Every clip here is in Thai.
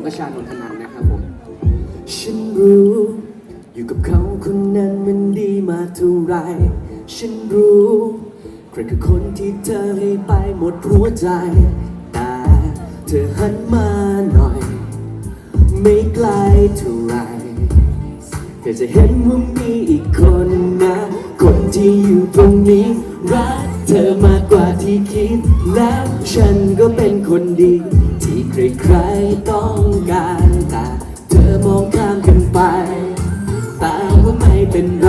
ผมกชานนทนันนะครับผม ฉันรู้ อยู่กับเขาคนนั้นมันดีมาเท่าไร ฉันรู้ ใครคือคนที่เธอให้ไปหมดหัวใจ แต่เธอหันมาหน่อย ไม่ไกลเท่าไรเธอจะเห็นว่ามีอีกคนนะ คนที่อยู่ตรงนี้ รักเธอมากกว่าที่คิด แล้วฉันก็เป็นคนดีท ใครๆต้องการแต่เธอมองข้ามกันไป แต่ว่าไม่เป็นไร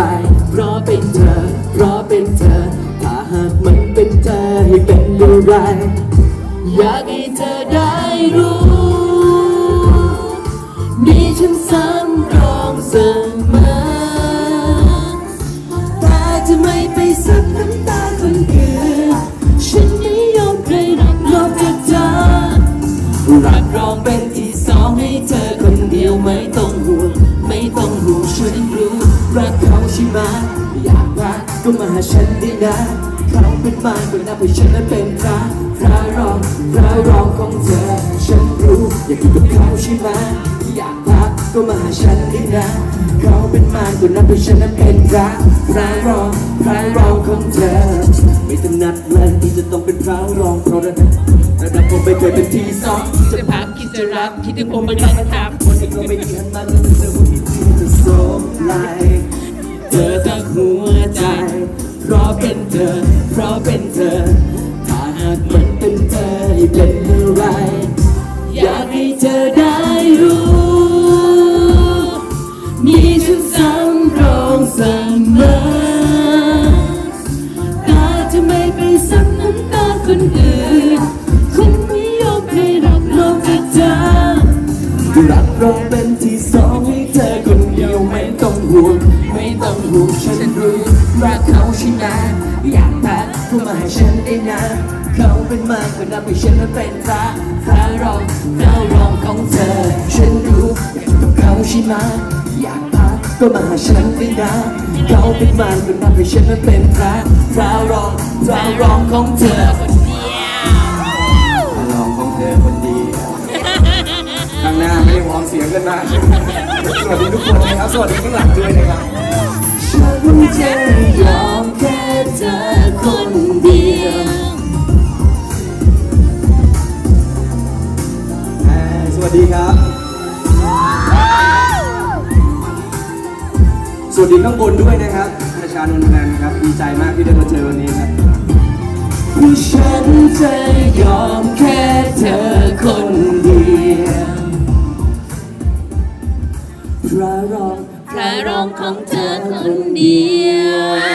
เพราะเป็นเธอ เพราะเป็นเธอ ถ้าหากมันเป็นเธอให้เป็นอะไร อยากให้เธอได้รู้มีฉันสำรองเสมอ รับรองเป็นที่สองให้เธอคนเดียวไม่ต้องห่วงไม่ต้องห่วงฉันรู้รักเขาใช่ไหมอยากรักก็มาหาฉันได้นะเขาเป็นมากกว่านับให้ฉันนั้นเป็นพระพระรองพระรองของเธอ ฉันรู้อยากอยู่กับเขาใช่ไหมอยากพักก็มาหาฉันได้นะเขาเป็นมากกว่านับให้ฉันนั้นเป็นพระพระรองพระรองของเธอ ไม่ถนัดเลยที่จะต้องเป็นพระรองเพราะระดับระดับผมไม่เคยเป็นที่สอง คิดถึงผมมันยังถามคนที่ก็ไม่ดีหันมาแล้วเธอคนที่ที่จะสมไหลเธอทั้งหัวใจ เพราะเป็นเธอ เพราะเป็นเธอ รับรองเป็นที่สองให้เธอคนเดียวไม่ต้องห่วงไม่ต้องห่วงฉันรู้รักเขาใช่ไหมอยากพาเข้ามาให้ฉันได้นะเขาเป็นมากกว่านับให้ฉันนั้นเป็นพระพระรองพระรองของเธอ ฉันรู้อยากกับเขาใช่ไหมอยากพาก็มาหาฉันได้นะเขาเป็นมากกว่านับให้ฉันนั้นเป็นพระพระรองพระรองของเธอ กันมาสวัสดีทุกคนนะครับ สวัสดีข้างหลังด้วยนะครับ ฉันจะยอมแค่เธอคนเดียวอ่าสวัสดีครับ สวัสดีข้างบนด้วยนะครับประชานนท์นันท์ครับดีใจมากที่ได้มาเจอวันนี้ครับผู้ฉันจะยอมแค่เธอคน ของเธอคนเดียว